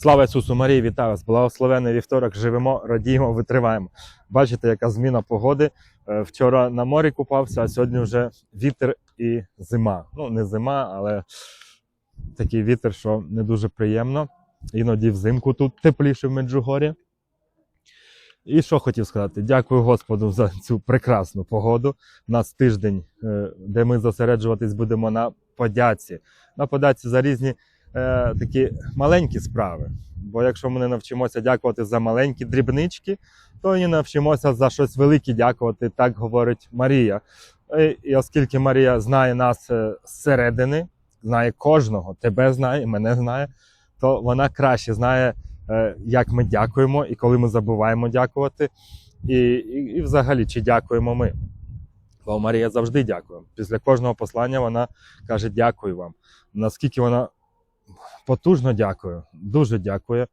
Слава Ісусу Марії, вітаю вас! Благословений вівторок, живемо, радіємо, витриваємо. Бачите, яка зміна погоди. Е, Вчора на морі купався, а сьогодні вже вітер і зима. Ну, не зима, але такий вітер, що не дуже приємно. Іноді взимку тут тепліше в Меджугорі. І що хотів сказати? Дякую Господу за цю прекрасну погоду. У нас тиждень, е, де ми зосереджуватись будемо на подяці. На подяці за різні е, такі маленькі справи. Бо якщо ми не навчимося дякувати за маленькі дрібнички, то і не навчимося за щось велике дякувати, так говорить Марія. І, і оскільки Марія знає нас е, зсередини, знає кожного, тебе знає, мене знає, то вона краще знає, е, як ми дякуємо і коли ми забуваємо дякувати, і, і, і взагалі чи дякуємо ми. Бо Марія завжди дякує. Після кожного послання вона каже: Дякую вам. Наскільки вона потужно дякує, дуже дякує.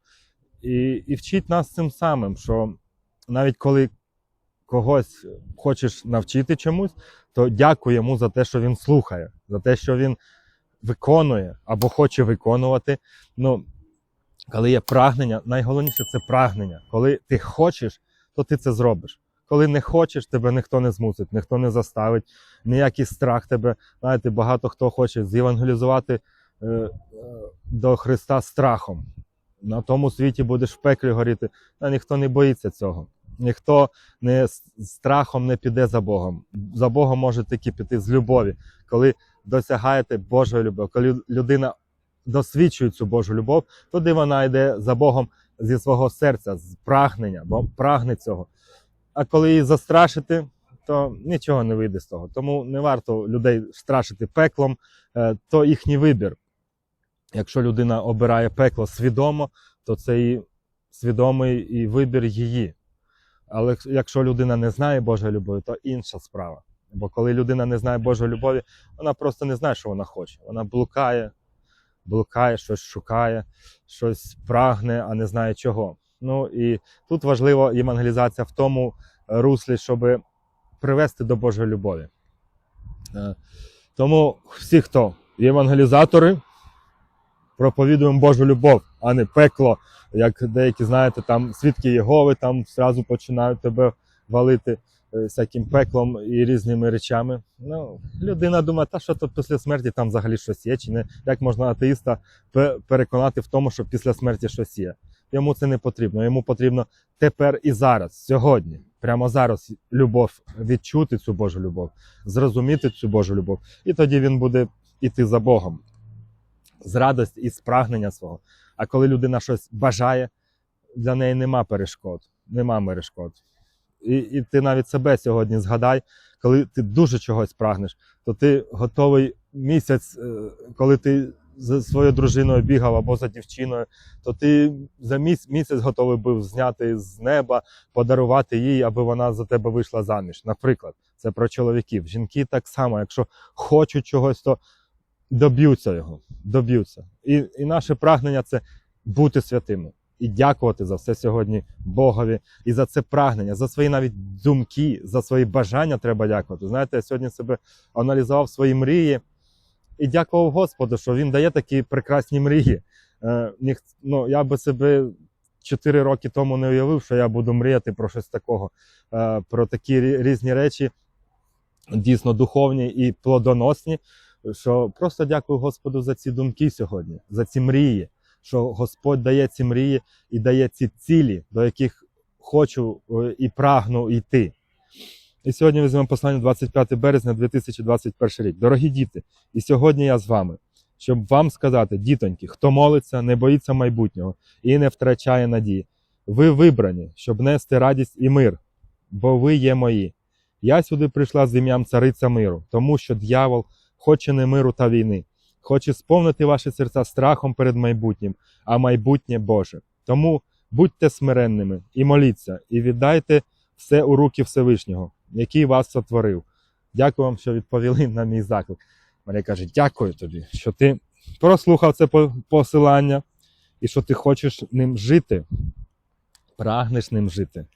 І, і вчить нас цим самим, що навіть коли когось хочеш навчити чомусь, то дякуй йому за те, що він слухає, за те, що він виконує або хоче виконувати. Ну, коли є прагнення, найголовніше це прагнення. Коли ти хочеш, то ти це зробиш. Коли не хочеш, тебе ніхто не змусить, ніхто не заставить, ніякий страх тебе. Знаєте, багато хто хоче зєвангелізувати е, до Христа страхом. На тому світі будеш в пеклі горіти. А ніхто не боїться цього. Ніхто не страхом не піде за Богом. За Богом може тільки піти з любові, коли досягаєте Божої любові, коли людина досвідчує цю Божу любов, тоді вона йде за Богом зі свого серця, з прагнення, бо прагне цього. А коли її застрашити, то нічого не вийде з того. Тому не варто людей страшити пеклом, е, то їхній вибір. Якщо людина обирає пекло свідомо, то це і свідомий і вибір її. Але якщо людина не знає Божої любові, то інша справа. Бо коли людина не знає Божої любові, вона просто не знає, що вона хоче. Вона блукає, блукає, щось шукає, щось прагне, а не знає чого. Ну і тут важлива євангелізація в тому руслі, щоб привести до Божої любові. Е, Тому всі, хто євангелізатори, проповідуємо Божу любов, а не пекло, як деякі, знаєте, там свідки Єгови там зразу починають тебе валити е, всяким пеклом і різними речами. Ну, людина думає, та що то після смерті там взагалі щось є, чи не як можна атеїста переконати в тому, що після смерті щось є. Йому це не потрібно. Йому потрібно тепер і зараз, сьогодні, прямо зараз любов, відчути цю Божу любов, зрозуміти цю Божу любов, і тоді він буде іти за Богом з радості і з прагнення свого. А коли людина щось бажає, для неї нема перешкод, нема перешкод. І, і ти навіть себе сьогодні згадай, коли ти дуже чогось прагнеш, то ти готовий місяць, е, коли ти за своєю дружиною бігав або за дівчиною, то ти за міс- місяць готовий був зняти з неба, подарувати їй, аби вона за тебе вийшла заміж. Наприклад, це про чоловіків. Жінки так само, якщо хочуть чогось, то доб'ються його, доб'ються. І, і наше прагнення це бути святими і дякувати за все сьогодні Богові. І за це прагнення, за свої навіть думки, за свої бажання треба дякувати. Знаєте, я сьогодні себе аналізував свої мрії і дякував Господу, що він дає такі прекрасні мрії. Е, ну, я би себе 4 роки тому не уявив, що я буду мріяти про щось такого, е, про такі різні речі, дійсно духовні і плодоносні. Що просто дякую Господу за ці думки сьогодні, за ці мрії, що Господь дає ці мрії і дає ці цілі, до яких хочу е, і прагну йти. І сьогодні візьмемо послання 25 березня 2021 рік. Дорогі діти, і сьогодні я з вами, щоб вам сказати, дітоньки, хто молиться, не боїться майбутнього і не втрачає надії. Ви вибрані, щоб нести радість і мир, бо ви є мої. Я сюди прийшла з ім'ям цариця миру, тому що дьявол хоче не миру та війни, хоче сповнити ваші серця страхом перед майбутнім, а майбутнє Боже. Тому будьте смиренними і моліться, і віддайте все у руки Всевишнього, який вас сотворив. Дякую вам, що відповіли на мій заклик. Марія каже: дякую тобі, що ти прослухав це посилання і що ти хочеш ним жити, прагнеш ним жити.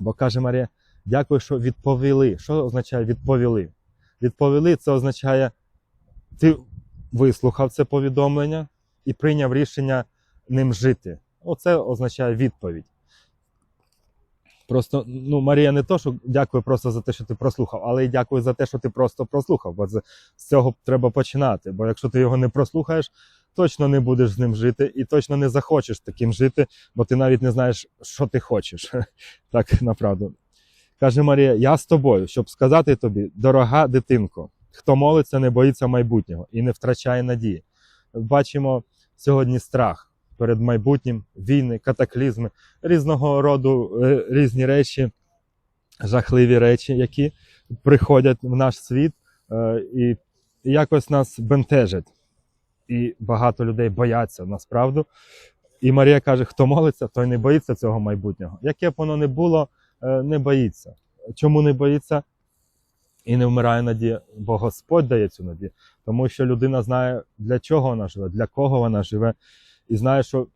Бо каже Марія, дякую, що відповіли. Що означає відповіли? Відповіли це означає, ти вислухав це повідомлення і прийняв рішення ним жити. Оце означає відповідь. Просто ну, Марія не то, що дякую просто за те, що ти прослухав, але й дякую за те, що ти просто прослухав. Бо з цього треба починати. Бо якщо ти його не прослухаєш, точно не будеш з ним жити і точно не захочеш таким жити, бо ти навіть не знаєш, що ти хочеш. Так направду. Каже Марія: Я з тобою, щоб сказати тобі, дорога дитинко, хто молиться, не боїться майбутнього і не втрачає надії. Бачимо сьогодні страх перед майбутнім, війни, катаклізми, різного роду е, різні речі, жахливі речі, які приходять в наш світ е, і якось нас бентежать. І багато людей бояться насправді. І Марія каже: хто молиться, той не боїться цього майбутнього. Яке б воно не було, не боїться. Чому не боїться? І не вмирає надія, бо Господь дає цю надію. Тому що людина знає, для чого вона живе, для кого вона живе, і знає, що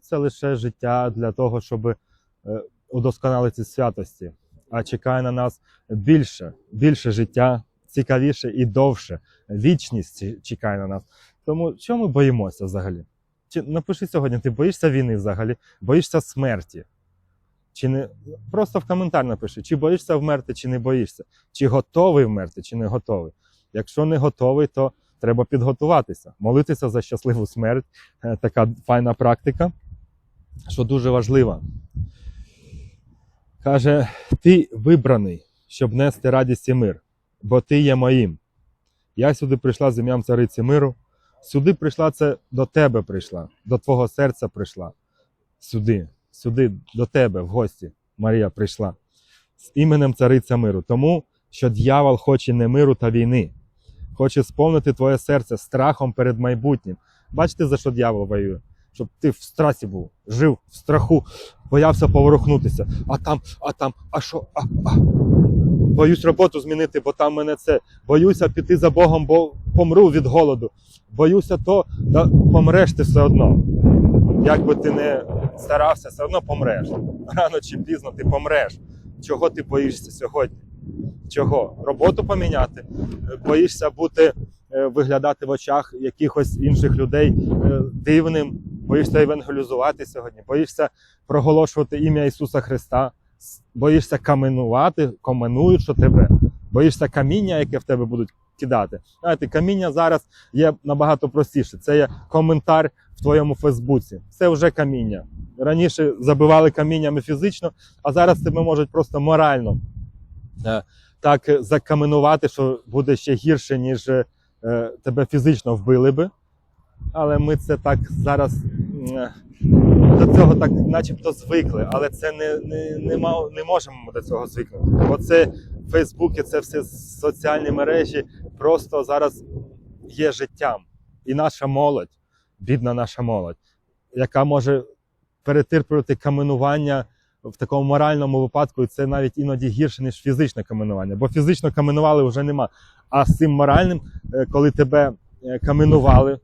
це лише життя для того, щоб е, удосконалити святості. А чекає на нас більше, більше життя, цікавіше і довше. Вічність чекає на нас. Тому чого ми боїмося взагалі? Чи напиши сьогодні, ти боїшся війни взагалі, боїшся смерті? Чи не просто в коментар напиши, чи боїшся вмерти, чи не боїшся, чи готовий вмерти, чи не готовий. Якщо не готовий, то треба підготуватися, молитися за щасливу смерть. Е, Така файна практика, що дуже важлива. Каже: ти вибраний, щоб нести радість і мир, бо ти є моїм. Я сюди прийшла з ім'ям цариці миру. Сюди прийшла це до тебе прийшла, до твого серця прийшла. Сюди, сюди, до тебе, в гості, Марія прийшла з іменем цариця миру. Тому що дьявол хоче не миру та війни, хоче сповнити твоє серце страхом перед майбутнім. Бачите, за що дьявол воює? Щоб ти в страсі був, жив в страху, боявся поворухнутися. А там, а там, а що? А, а. Боюсь роботу змінити, бо там мене це. Боюся піти за Богом, бо помру від голоду. Боюся то, да помреш ти все одно. Як би ти не старався, все одно помреш. Рано чи пізно ти помреш. Чого ти боїшся сьогодні? Чого? Роботу поміняти? Е, Боїшся бути, е, виглядати в очах якихось інших людей е, дивним, боїшся евангелізувати сьогодні, боїшся проголошувати ім'я Ісуса Христа, боїшся каменувати, коменують, що тебе, боїшся каміння, яке в тебе будуть кидати. Знаєте, каміння зараз є набагато простіше. Це є коментар в твоєму Фейсбуці. Це вже каміння. Раніше забивали каміннями фізично, а зараз тебе можуть просто морально е, так закаменувати, що буде ще гірше, ніж е, тебе фізично вбили би. Але ми це так зараз до цього так начебто звикли, але це не, не, не, мав, не можемо до цього звикнути. Бо це і це все соціальні мережі просто зараз є життям. І наша молодь, бідна наша молодь, яка може перетерпувати каменування в такому моральному випадку, і це навіть іноді гірше, ніж фізичне каменування. Бо фізично каменували вже нема. А з цим моральним, е, коли тебе е, каменували,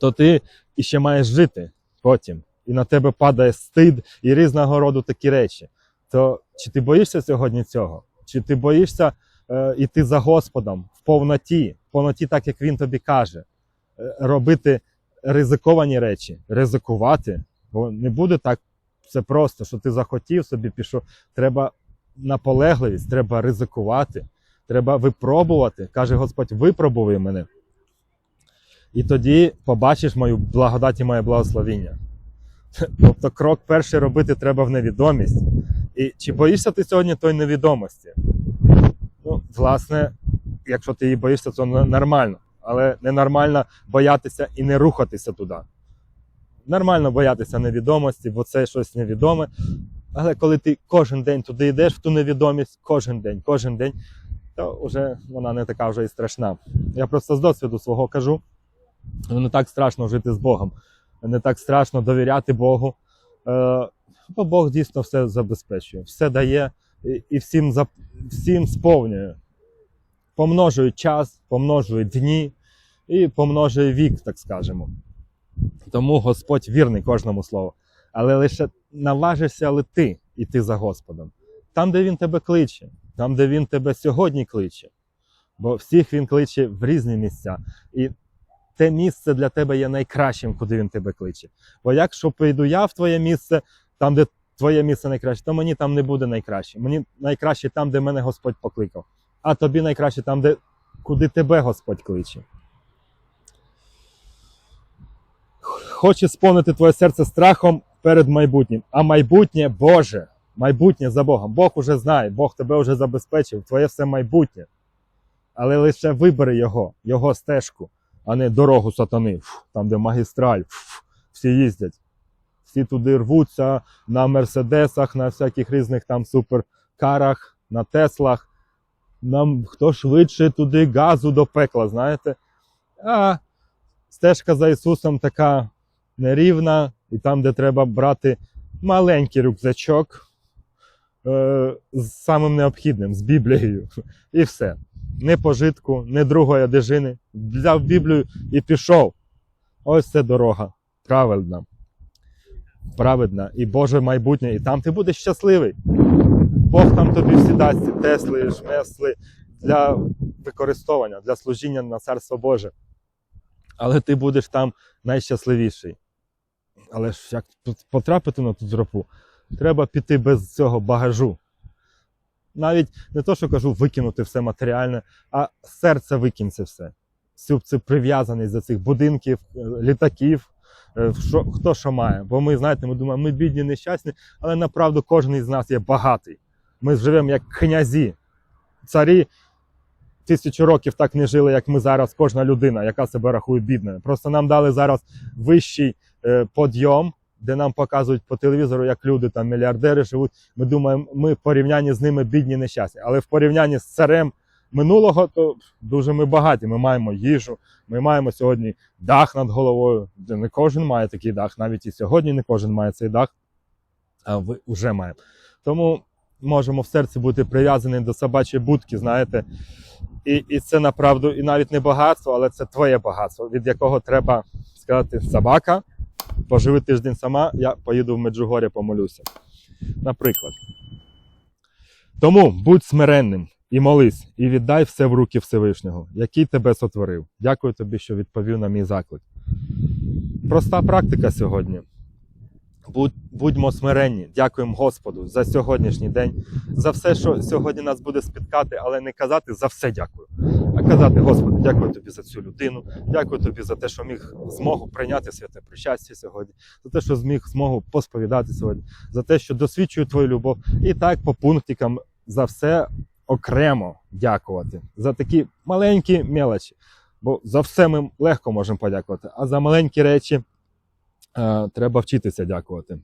то ти іще маєш жити потім. І на тебе падає стид і різного роду такі речі. То чи ти боїшся сьогодні цього? Чи ти боїшся е, йти за Господом в повноті, в повноті, так як він тобі каже, Е, робити ризиковані речі, ризикувати, бо не буде так все просто, що ти захотів собі пішов. Треба наполегливість, треба ризикувати, треба випробувати. Каже Господь, випробуй мене. І тоді побачиш мою благодать і моє благословіння. Тобто крок перший робити треба в невідомість. І чи боїшся ти сьогодні тої невідомості? Ну, власне, якщо ти її боїшся, то нормально. Але ненормально боятися і не рухатися туди. Нормально боятися невідомості, бо це щось невідоме. Але коли ти кожен день туди йдеш в ту невідомість, кожен день, кожен день, то вже вона не така вже і страшна. Я просто з досвіду свого кажу: не так страшно жити з Богом, не так страшно довіряти Богу. Е, бо Бог дійсно все забезпечує, все дає і всім, всім сповнює. Помножує час, помножує дні і помножує вік, так скажемо. Тому Господь вірний кожному слову. Але лише наважишся ли ти іти за Господом. Там, де Він тебе кличе, там, де Він тебе сьогодні кличе. Бо всіх він кличе в різні місця. І те місце для тебе є найкращим, куди він тебе кличе. Бо якщо прийду я в твоє місце, там, де твоє місце найкраще, то мені там не буде найкраще. Мені найкраще там, де мене Господь покликав. А тобі найкраще там, де куди тебе Господь кличе. Хоче сповнити твоє серце страхом перед майбутнім. А майбутнє Боже, майбутнє за Богом. Бог уже знає, Бог тебе вже забезпечив, твоє все майбутнє. Але лише вибери його, його стежку, а не дорогу сатани, там, де магістраль, всі їздять. Всі туди рвуться на мерседесах, на всяких різних там суперкарах, на Теслах. Нам хто швидше туди газу до пекла, знаєте? А стежка за Ісусом така нерівна, і там, де треба брати маленький рюкзачок е, з самим необхідним, з Біблією. І все. Не пожитку, не другої одежини. Взяв Біблію і пішов. Ось це дорога. Правильна. Праведна. І Боже майбутнє. І там ти будеш щасливий. Бог там тобі всі дасть Тесли, шмесли для використовування, для служіння на Царство Боже. Але ти будеш там найщасливіший. Але ж як потрапити на ту тропу, треба піти без цього багажу. Навіть не то, що кажу, викинути все матеріальне, а серце викинь це все. Це прив'язаний до цих будинків, е, літаків, е, що, хто що має. Бо ми, знаєте, ми думаємо, ми бідні, нещасні, але направду кожен із нас є багатий. Ми живемо як князі. Царі тисячу років так не жили, як ми зараз, кожна людина, яка себе рахує бідною. Просто нам дали зараз вищий е, подйом, де нам показують по телевізору, як люди там мільярдери живуть. Ми думаємо, ми в порівнянні з ними бідні нещасні. Але в порівнянні з царем минулого, то дуже ми багаті. Ми маємо їжу, ми маємо сьогодні дах над головою. Не кожен має такий дах, навіть і сьогодні не кожен має цей дах, а ви вже маємо. Тому можемо в серці бути прив'язані до собачої будки, знаєте. І, і це направду і навіть не багатство, але це твоє багатство, від якого треба сказати собака, поживи тиждень сама, я поїду в Меджугор'я, помолюся. Наприклад. Тому будь смиренним і молись, і віддай все в руки Всевишнього, який тебе сотворив. Дякую тобі, що відповів на мій заклик. Проста практика сьогодні. Будь, будьмо смиренні, дякуємо Господу за сьогоднішній день, за все, що сьогодні нас буде спіткати, але не казати за все дякую, а казати, Господи, дякую тобі за цю людину, дякую тобі за те, що міг змогу прийняти святе причастя сьогодні, за те, що зміг змогу посповідати сьогодні, за те, що досвідчую твою любов. І так по пунктикам за все окремо дякувати, за такі маленькі мелочі. Бо за все ми легко можемо подякувати, а за маленькі речі треба вчитися дякувати.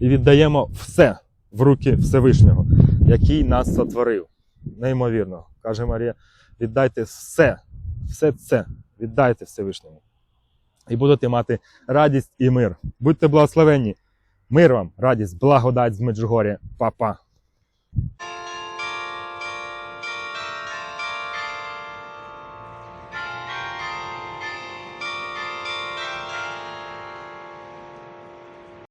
І віддаємо все в руки Всевишнього, який нас сотворив. Неймовірно, каже Марія, віддайте все, все це, віддайте Всевишньому. І будете мати радість і мир. Будьте благословенні. Мир вам, радість, благодать з Меджугор'я. Па-па.